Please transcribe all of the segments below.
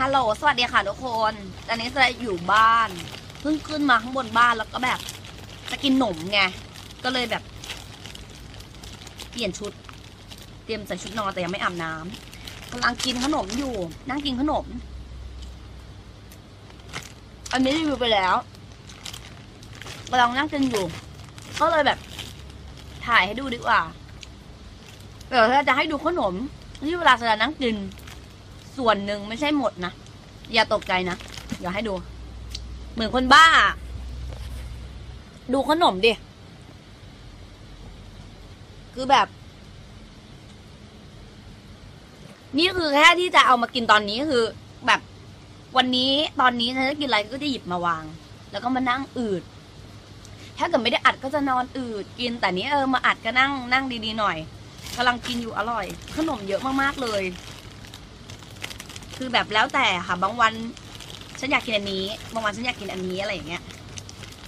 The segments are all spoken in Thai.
ฮัลโหล สวัสดีค่ะทุกคน ตอนนี้จะอยู่บ้าน เพิ่งขึ้นมาข้างบนบ้านแล้วก็แบบ จะกินหนมไง ก็เลยแบบ เปลี่ยนชุด เตรียมใส่ชุดนอนแต่ยังไม่อาบน้ำกำลังกินขนมอยู่ นั่งกินขนม อันนี้รีวิวไปแล้วกำลังนั่งกินอยู่ ก็เลยแบบ ถ่ายให้ดูดีกว่า เดี๋ยวถ้าจะให้ดูขนมที่เวลาจะนั่งกิน ส่วนหนึ่งไม่ใช่หมดนะ อย่าตกใจนะ เดี๋ยวให้ดู เหมือนคนบ้า ดูขนมดิ คือแบบ นี่คือแค่ที่จะเอามากินตอนนี้คือ แบบวันนี้ตอนนี้ฉันจะกินอะไรก็จะหยิบมาวาง แล้วก็มานั่งอืด ถ้าเกิดไม่ได้อัดก็จะนอนอืดกินแต่นี้เออมาอัดก็นั่งนั่งดีๆหน่อยกำลังกินอยู่อร่อย ขนมเยอะมากๆเลย คือแบบแล้วแต่ค่ะ บางวันฉันอยากกินอันนี้ บางวันฉันอยากกินอันนี้อะไรอย่างเงี้ย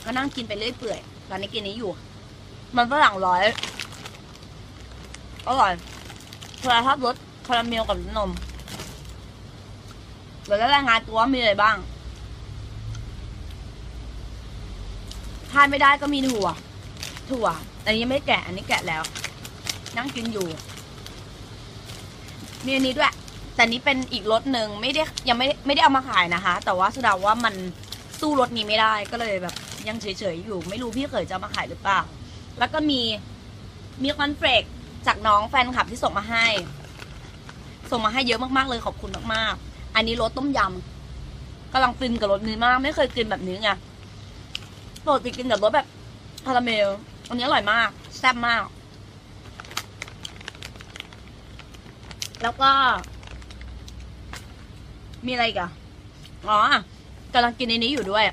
ก็นั่งกินไปเรื่อยเปื่อย ตอนนี้กินนี้อยู่ มันฝรั่งร้อย อร่อยเวลาชอบรสคาราเมลกับนมเดี๋ยวจะรายงานตัวมีอะไรบ้างทานไม่ได้ก็มีถั่ว ถั่ว อันนี้ไม่แกะ อันนี้แกะแล้ว นั่งกินอยู่ มีอันนี้ด้วย แต่นี้เป็นอีกรสหนึ่งไม่ได้ยังไม่ไม่ได้เอามาขายนะคะ แต่ว่าแสดงว่ามันสู้รสนี้ไม่ได้ก็เลยแบบยังเฉยๆอยู่ ไม่รู้พี่เขยจะเอามาขายหรือเปล่า แล้วก็มีมีคอนเฟลกจากน้องแฟนคลับที่ส่งมาให้ ส่งมาให้เยอะมากๆเลยขอบคุณมากๆ อันนี้รสต้มยำกำลังฟินกับรสนี้มากไม่เคยกินแบบนี้ไงปกติกินแต่รสแบบคาราเมลอันนี้อร่อยมากแซ่บมาก แล้วก็ มีอะไรอีกันอ๋อกำลังกินในนี้อยู่ด้วย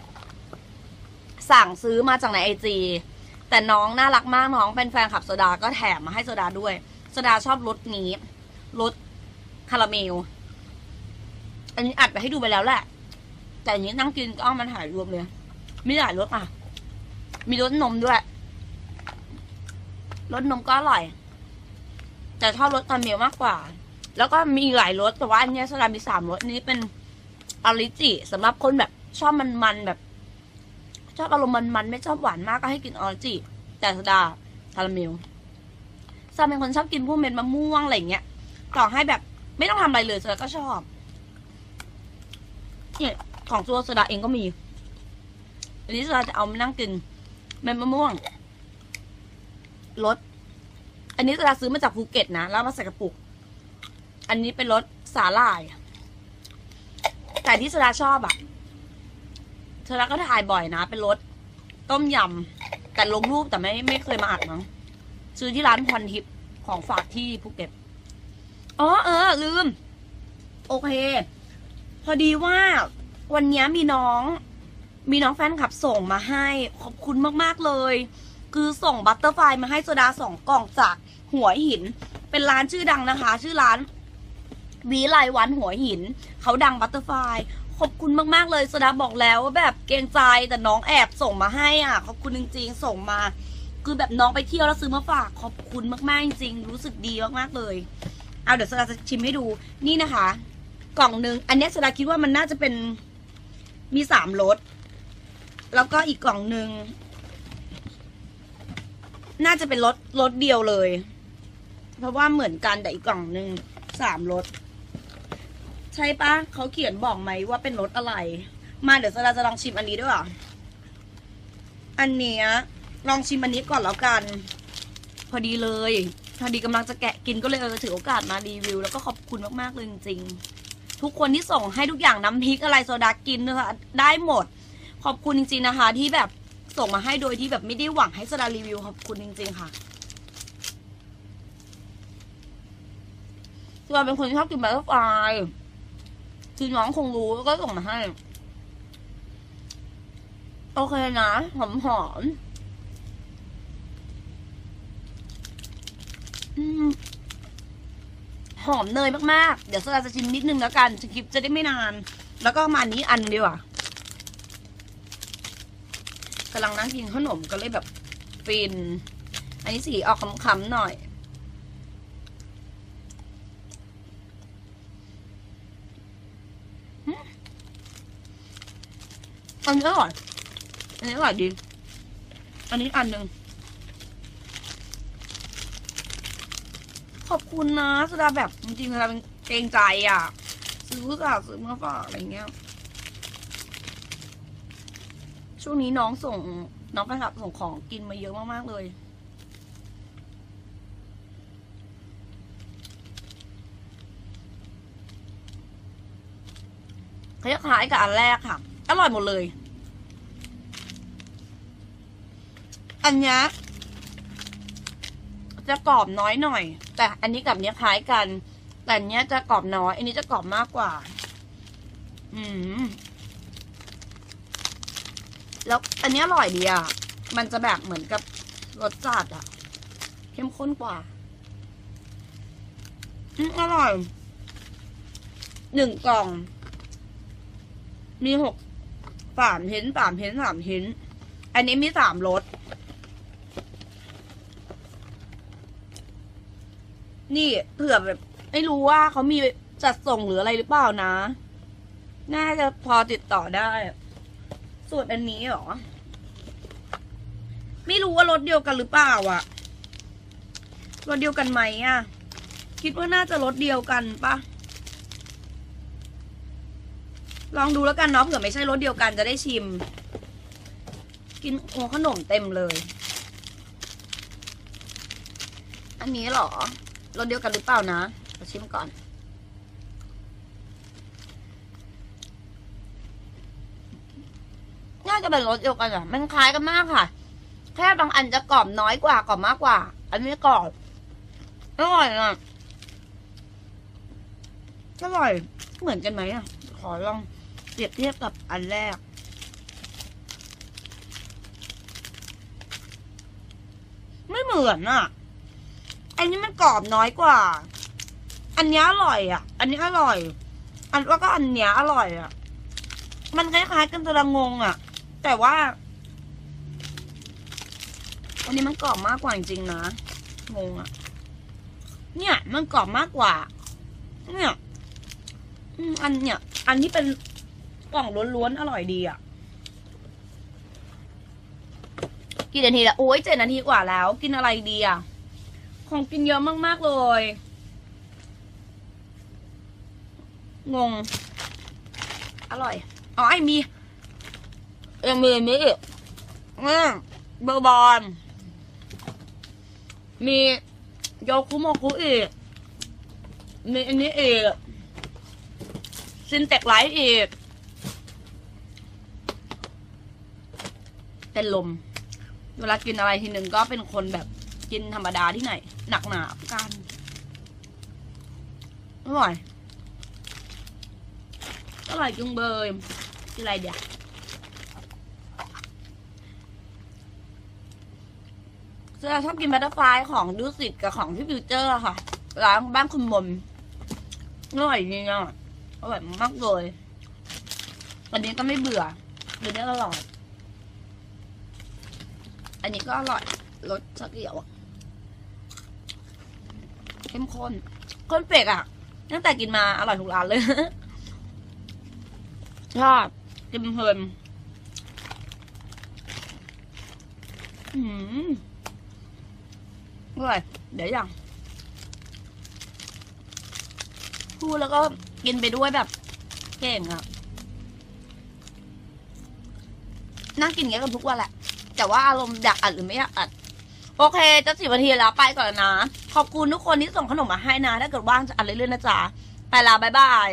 สั่งซื้อมาจากในไอจีแต่น้องน่ารักมากน้องเป็นแฟนขับโซดาก็แถมมาให้โซดาด้วยโซดาชอบรสนี้รสคาราเมล อันนี้อัดไปให้ดูไปแล้วแหละ แต่อันนี้นั่งกินก็เอามันถ่ายรวมเลยมีหลายรสอะ มีรสนมด้วยรสนมก็อร่อย แต่ชอบรสคาราเมลมากกว่า แล้วก็มีหลายรสแต่ว่าอันเนี้ยโซดามีสามรสอันนี้เป็นออริจิสำหรับคนแบบชอบมันๆแบบ ชอบอารมณ์มันๆไม่ชอบหวานมากก็ให้กินออริจิ แต่โซดาคาราเมลซาเป็นคนชอบกินพวกเม็ดมะม่วงอะไรเงี้ยต่อให้แบบ ไม่ต้องทำอะไรเลยโซดาก็ชอบเนี่ยของตัวโซดาเองก็มี อันนี้โซดาจะเอามานั่งกินเม็ดมะม่วงรสอันนี้โซดาซื้อมาจากภูเก็ตนะแล้วมาใส่กระปุก อันนี้เป็นรสสาหร่าย แต่ที่โซดาชอบอะโซดาก็ถ่ายบ่อยนะ เป็นรสต้มยำแต่ลงรูปแต่ไม่ไม่เคยมาอัดมั้งซื้อที่ร้านพรทิพย์ของฝากที่ภูเก็ตอ๋อเออ ลืม โอเค พอดีว่าวันนี้มีน้อง มีน้องแฟนคลับส่งมาให้ ขอบคุณมาก ๆ เลย คือส่งบัตเตอร์ไฟมาให้โซดาสองกล่องจากหัวหิน เป็นร้านชื่อดังนะคะ ชื่อร้าน วีไลวันหัวหิน เขาดังบัตเตอร์ไฟขอบคุณมาก ๆ เลยสดาบอกแล้วว่าแบบเกรงใจแต่น้องแอบส่งมาให้อะ ขอบคุณจริง ๆ ส่งมา คือแบบน้องไปเที่ยวแล้วซื้อมาฝาก ขอบคุณมาก ๆ จริงๆรู้สึกดีมาก ๆ เลย เอาเดี๋ยวสดาจะชิมให้ดูนี่นะคะ กล่องหนึ่งอันนี้สดาคิดว่ามันน่าจะเป็นมีสามรสแล้วก็อีกกล่องหนึ่งน่าจะเป็นรสรสเดียวเลย เพราะว่าเหมือนกันแต่อีกกล่องหนึ่งสามรส ใช่ปะเขาเขียนบอกไหมว่าเป็นรสอะไร มาเดี๋ยวเราจะลองชิมอันนี้ด้วยเหรออันเนี้ยลองชิมอันนี้ก่อนแล้วกัน พอดีเลยพอดีกำลังจะแกะกินก็เลยเออถือโอกาสมารีวิว แล้วก็ขอบคุณมากๆเลยจริงๆทุกคนที่ส่งให้ทุกอย่างน้ำพริกอะไรโซดากินนะคะได้หมด ขอบคุณจริงๆนะคะ ที่แบบส่งมาให้โดยที่แบบไม่ได้หวังให้โซดารีวิวขอบคุณจริง ๆ ค่ะโซดาเป็นคนที่ชอบกินแบัตเตอร์ฟลาย คือน้องคงรู้แล้วก็ส่งมาให้ โอเคนะหอมหอมหอมเนยมากๆ เดี๋ยวสลาจะชิมนิดนึงแล้วกันคลิปจะได้ไม่นาน แล้วก็มานี้อันเดียวอะกำลังนั่งกินขนมก็เลยแบบฟิน อันนี้สีออกคำๆหน่อย อ อันนี้อร่อย อันนี้อร่อยดี อันนี้อันหนึ่ง ขอบคุณนะสุดาแบบจริงๆสุดาเป็นเกรงใจอะ ซื้อสาซื้อมาฝากอะไรเงี้ย ช่วงนี้น้องส่ง น้องกระสับส่งของกินมาเยอะมากๆเลยคล้ายๆกับอันแรกค่ะ อร่อยหมดเลย อันเนี้ยจะกรอบน้อยหน่อย แต่อันนี้กับเนี้ยคล้ายกัน แต่อันเนี้ยจะกรอบน้อย อันนี้จะกรอบมากกว่า อืมแล้วอันเนี้ยอร่อยดีอะ มันจะแบบเหมือนกับรสจัดอะ เข้มข้นกว่า อืมอร่อย หนึ่งกล่อง มีหกสามเห็นสามเห็นสามเห็น อันนี้มีสามรส นี่เผื่อแบบไม่รู้ว่าเขามีจัดส่งหรืออะไรหรือเปล่านะ น่าจะพอติดต่อได้ ส่วนอันนี้หรอ ไม่รู้ว่ารถเดียวกันหรือเปล่าอะรถเดียวกันไหมอะคิดว่าน่าจะรถเดียวกันปะลองดูแล้วกันเนาะเผื่อไม่ใช่รถเดียวกันจะได้ชิม กินโอ้ขนมเต็มเลย อันนี้หรอ รถเดียวกันหรือเปล่านะเราชิมก่อน น่าจะเป็นรสเดียวกันอะมันคล้ายกันมากค่ะ แค่บางอันจะกรอบน้อยกว่ากรอบมากกว่า อันนี้กรอบอร่อยอะอร่อยเหมือนกันไหมอะขอลองเปรียบเทียบกับอันแรกไม่เหมือนอะ อันนี้มันกรอบน้อยกว่า อันนี้อร่อยอะ อันนี้อร่อย อันแล้วก็อันเนี้ยอร่อยอะ มันคล้ายๆกันแต่ละงงอะ แต่ว่า อันนี้มันกรอบมากกว่าจริงๆนะ งงอะ เนี่ย มันกรอบมากกว่า เนี่ยอันเนี่ย อันที่เป็นกล่องล้วนๆอร่อยดีอะกี่นาทีละโอ้ยเจ็ดนาทีกว่าแล้ว กินอะไรดีอะ ของกินเยอะมาก ๆ เลย งง อร่อย อ๋อ ไอมี เอ็มมีมีอีกอืมเบอร์บอลมีโยคุโมคุอีก มีอันนี้อีกซินเต็กไลท์อีก เป็นลม เวลากินอะไรทีหนึ่งก็เป็นคนแบบ กินธรรมดาที่ไหน หนักหนากันอร่อยอร่อยจุงเบยกินอะไรเดี๋ยวเสื้อชอบกินบัตเตอร์ฟลายของดูสิตกับของที่ฟิวเจอร์ค่ะ ร้านบ้านคุณมนอร่อยจริงอะอร่อยมากเลยอันนี้ก็ไม่เบื่ออันนี้อร่อย อันนี้ก็อร่อยรสชาเขียวอะ เข้มข้นข้นเปรกอะตั้งแต่กินมาอร่อยทุกร้านเลยชอบกินเพลินอืมอร่อยเดี๋ยวอย่างพูดแล้วก็กินไปด้วยแบบเก่งอะนั่งกินอย่างเงี้ยกันทุกวันแหละ แต่ว่าอารมณ์อยากอัดหรือไม่อยากอัด โอเค จะสิบนาทีแล้วไปก่อนนะ ขอบคุณทุกคนที่ส่งขนมมาให้นะ ถ้าเกิดว่างจะอัดเรื่อยๆนะจ๊ะ ไปละบ๊ายบาย